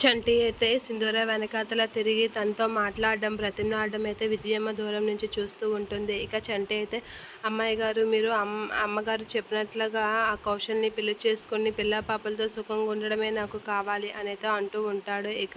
చంటి అయితే సింధూర వెనకాతల తిరిగి తనతో మాట్లాడడం ప్రతినాడడం అయితే విజయమ్మ దూరం నుంచి చూస్తూ ఉంటుంది. ఇక చంటి అయితే అమ్మాయి గారు మీరు అమ్మ అమ్మగారు చెప్పినట్లుగా ఆ కౌశల్ని పెళ్ళి చేసుకుని పిల్ల పాపలతో సుఖంగా ఉండడమే నాకు కావాలి అని అయితే అంటూ ఉంటాడు. ఇక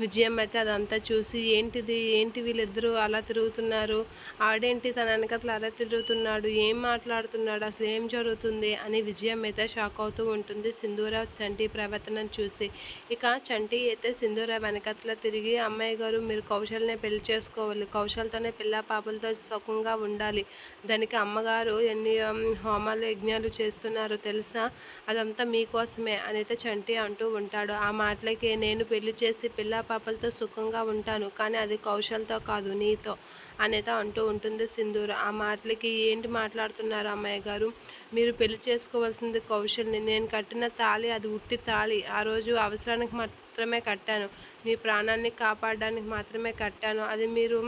విజయమ్మ అయితే అదంతా చూసి ఏంటిది? ఏంటి వీళ్ళిద్దరూ అలా తిరుగుతున్నారు? ఆడేంటి? తన వెనకాతల అలా తిరుగుతున్నాడు? ఏం మాట్లాడుతున్నాడు? అసలు ఏం జరుగుతుంది? అని విజయం అయితే షాక్ అవుతూ ఉంటుంది సింధూర చంటి ప్రవర్తనను చూసి. ఇక చంటి అయితే సింధూర వెనకట్ల తిరిగి అమ్మాయి గారు మీరు కౌశల్నే పెళ్ళి చేసుకోవాలి. కౌశల్తోనే పిల్ల పాపలతో సుఖంగా ఉండాలి. దానికి అమ్మగారు ఎన్ని హోమాలు యజ్ఞాలు చేస్తున్నారు తెలుసా? అదంతా మీకోసమే అనైతే చంటి అంటూ ఉంటాడు. ఆ మాటలకి నేను పెళ్ళి చేసి పిల్ల పాపలతో సుఖంగా ఉంటాను కానీ అది కౌశల్తో కాదు నీతో అనేది అంటూ ఉంటుంది సింధూర. ఆ మాటలకి ఏంటి మాట్లాడుతున్నారు అమ్మాయి గారు? మీరు పెళ్ళి చేసుకోవాల్సింది కౌశల్ని. నేను కట్టిన తాళి అది ఉట్టి తాళి. ఆ రోజు అవసరానికి మాత్రమే కట్టాను. మీ ప్రాణాన్ని కాపాడడానికి మాత్రమే కట్టాను. అది మీరు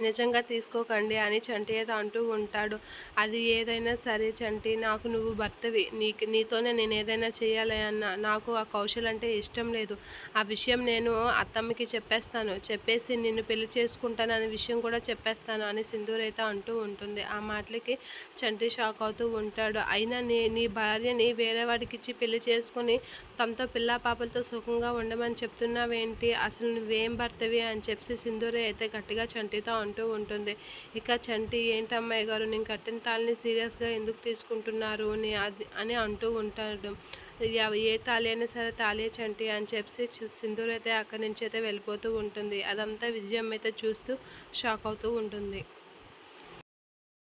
నిజంగా తీసుకోకండి అని చంటి అంటూ ఉంటాడు. అది ఏదైనా సరే చంటి నాకు నువ్వు భర్తవి నీకు నీతోనే నేను ఏదైనా చేయాలి అన్న నాకు ఆ కౌశల్ అంటే ఇష్టం లేదు. ఆ విషయం నేను అత్తమ్మకి చెప్పేస్తాను. చెప్పేసి నిన్ను పెళ్ళి చేసుకుంటాను అనే విషయం కూడా చెప్పేస్తాను అని సింధూర్ అయితే అంటూ ఉంటుంది. ఆ మాటలకి చంటి షాక్ అవుతూ ఉంటాడు. అయినా నీ నీ భార్యని వేరే వాడికి ఇచ్చి పెళ్ళి చేసుకొని తనతో పిల్ల పాపలతో సుఖంగా ఉండమని చెప్తున్నావేంటి? అసలు నువ్వేం భర్తవి అని చెప్పి సింధూరే అయితే గట్టిగా చంటితో అంటూ ఉంటుంది. ఇక చంటి ఏంటి అమ్మాయి గారు నేను కట్టిన తాళిని సీరియస్గా ఎందుకు తీసుకుంటున్నారు? అని అది అని అంటూ ఉంటాడు. ఏ తాళి అయినా సరే తాళే చంటి అని చెప్పి సింధూర్ అయితే అక్కడి నుంచి అయితే వెళ్ళిపోతూ ఉంటుంది. అదంతా విజయం అయితే చూస్తూ షాక్ అవుతూ ఉంటుంది.